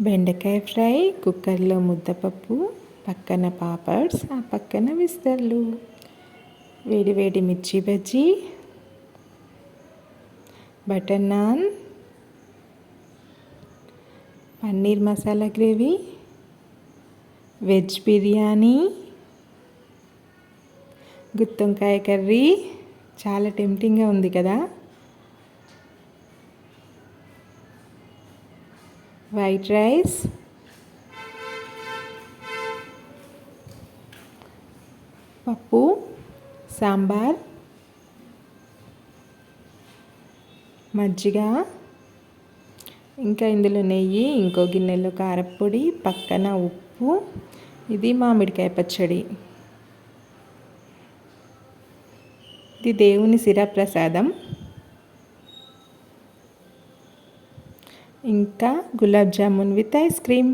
బెండకాయ ఫ్రై కుక్కర్లో ముద్దపప్పు పక్కన పాపడ్స్ ఆ పక్కన విస్తర్లు. వేడి వేడి mirchi bajji butter naan paneer masala gravy veg biryani గుత్తొంకాయ curry. చాలా టెంప్టింగ్గా ఉంది కదా? వైట్ రైస్ పప్పు సాంబార్ మజ్జిగ ఇంకా ఇందులో నెయ్యి ఇంకో గిన్నెలో కారపొడి పక్కన ఉప్పు. ఇది మామిడికాయ పచ్చడి. ఇది దేవుని శిరప్రసాదం. ఇంకా gulab jamun with ice cream.